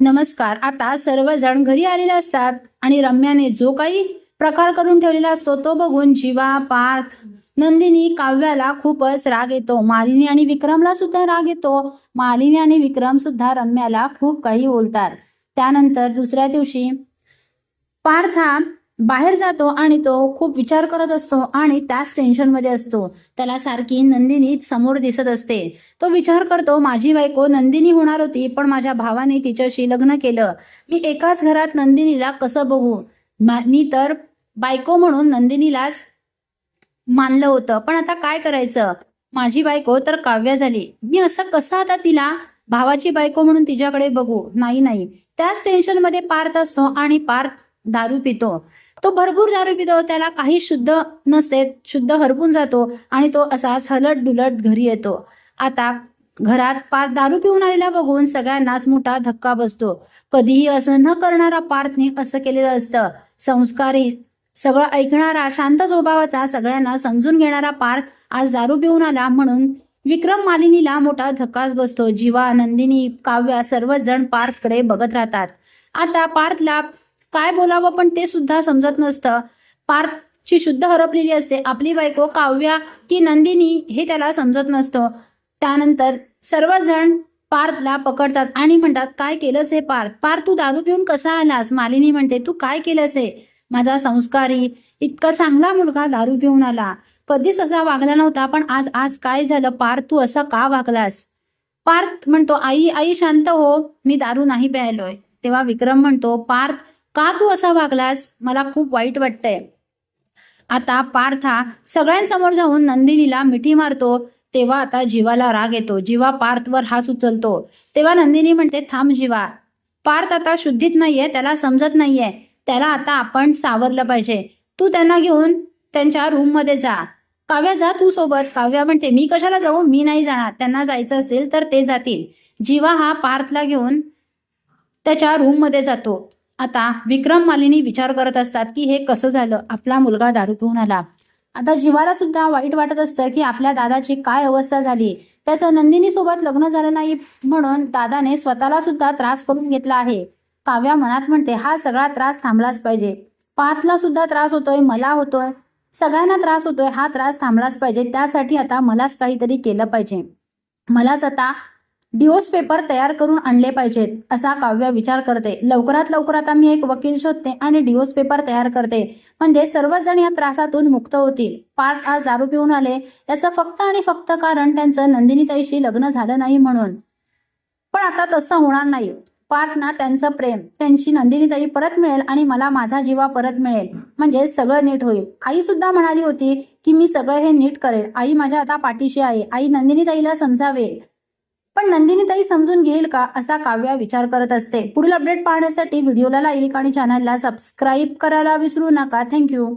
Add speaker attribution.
Speaker 1: नमस्कार आता सर्वजण घरी आलेले असतात आणि रम्याने जो काही प्रकार करून ठेवलेला असतो तो बघून जीवा पार्थ नंदिनी काव्याला खूपच राग येतो. मालिनी आणि विक्रमला सुद्धा राग येतो. मालिनी आणि विक्रम सुद्धा रम्याला खूप काही बोलतात. त्यानंतर दुसऱ्या दिवशी पार्थ हा बाहेर जातो आणि तो खूप विचार करत असतो आणि त्याच टेन्शनमध्ये असतो. त्याला सारखी नंदिनी समोर दिसत असते. तो विचार करतो माझी बायको नंदिनी होणार होती पण माझ्या भावाने तिच्याशी लग्न केलं. मी एकाच घरात नंदिनीला कसं बघू? मी तर बायको म्हणून नंदिनीलाच मानलं होतं. पण आता काय करायचं? माझी बायको तर काव्य झाली. मी असं कसं आता तिला भावाची बायको म्हणून तिच्याकडे बघू? नाही नाही. त्याच टेन्शनमध्ये पार्थ असतो आणि पार्थ दारू पितो. तो भरपूर दारू पितो त्याला काही शुद्ध नसते शुद्ध हरपून जातो आणि तो असाच हलट डुलट घरी येतो. आता घरात पार्थ दारू पिऊन आलेला बघून सगळ्यांनाच मोठा धक्का बसतो. कधीही असं न करणारा पार्थने असं केलेलं असतं. संस्कारी सगळं ऐकणारा शांत स्वभावाचा सगळ्यांना समजून घेणारा पार्थ आज दारू पिऊन आला म्हणून विक्रम मालिनीला मोठा धक्काच बसतो. जीवा नंदिनी काव्या सर्वजण पार्थकडे बघत राहतात. आता पार्थला काय बोलावं पण ते सुद्धा समजत नसतं. पार्थची शुद्ध हरपलेली असते. आपली बायको काव्या की नंदिनी हे त्याला समजत नसतं. त्यानंतर सर्वजण पार्थला पकडतात आणि म्हणतात काय केलंस हे पार्थ? पार्थ तू दारू पिऊन कसा आलास? मालिनी म्हणते तू काय केलंस हे? माझा संस्कारी इतका चांगला मुलगा दारू पिऊन आला. कधीच असा वागला नव्हता पण आज आज काय झालं? पार्थ तू असा का वागलास? पार्थ म्हणतो आई आई शांत हो. मी दारू नाही प्यायलोय. तेव्हा विक्रम म्हणतो पार्थ का तू असा वागलास? मला खूप वाईट वाटतंय. आता पार्थ हा सगळ्यांसमोर जाऊन नंदिनीला मिठी मारतो तेव्हा आता जीवाला राग येतो. जीवा पार्थवर हात उचलतो. तेव्हा नंदिनी म्हणते थांब जीवा. पार्थ आता शुद्धीत नाहीये त्याला समजत नाहीये. त्याला आता आपण सावरलं पाहिजे. तू त्यांना घेऊन त्यांच्या रूममध्ये जा. काव्या जा तू सोबत. काव्या म्हणते मी कशाला जाऊ? मी नाही जाणार. त्यांना जायचं असेल तर ते जातील. जीवा हा पार्थला घेऊन त्याच्या रूममध्ये जातो. आता विक्रम मालिनी विचार करत असतात की हे कसं झालं? आपला मुलगा दारू पिऊन आला. आता जीवाला सुद्धा वाईट वाटत असतं की आपल्या दादाची काय अवस्था झाली? त्याचं नंदिनी सोबत लग्न झालं नाही म्हणून दादाने स्वतःला सुद्धा त्रास करून घेतला आहे. काव्या मनात म्हणते हा सगळा त्रास थांबलाच पाहिजे. पाथला सुद्धा त्रास होतोय मला होतोय. सगळ्यांना त्रास होतोय हा त्रास थांबलाच पाहिजे. त्यासाठी आता मलाच काहीतरी केलं पाहिजे. मलाच आता डिओस पेपर तयार करून आणले पाहिजेत असा काव्य विचार करते. लवकरात लवकर आता मी एक वकील शोधते आणि डिओस पेपर तयार करते. म्हणजे सर्वजण या त्रासातून मुक्त होतील. पार्थ आज दारू पिऊन आले. याचं फक्त आणि फक्त कारण त्यांचं नंदिनीताईशी लग्न झालं नाही म्हणून. पण आता तसं होणार नाही. पार्थना त्यांचं प्रेम त्यांची नंदिनीताई परत मिळेल आणि मला माझा जीवा परत मिळेल. म्हणजे सगळं नीट होईल. आई सुद्धा म्हणाली होती की मी सगळं हे नीट करेल. आई माझ्या आता पाठीशी आहे. आई नंदिनीताईला समजावेल. पण नंदिनीताई समजून घेईल का असा काव्या विचार करत असते. पुढील अपडेट पाहण्यासाठी व्हिडिओला लाईक आणि चॅनलला सबस्क्राईब करायला विसरू नका. थँक्यू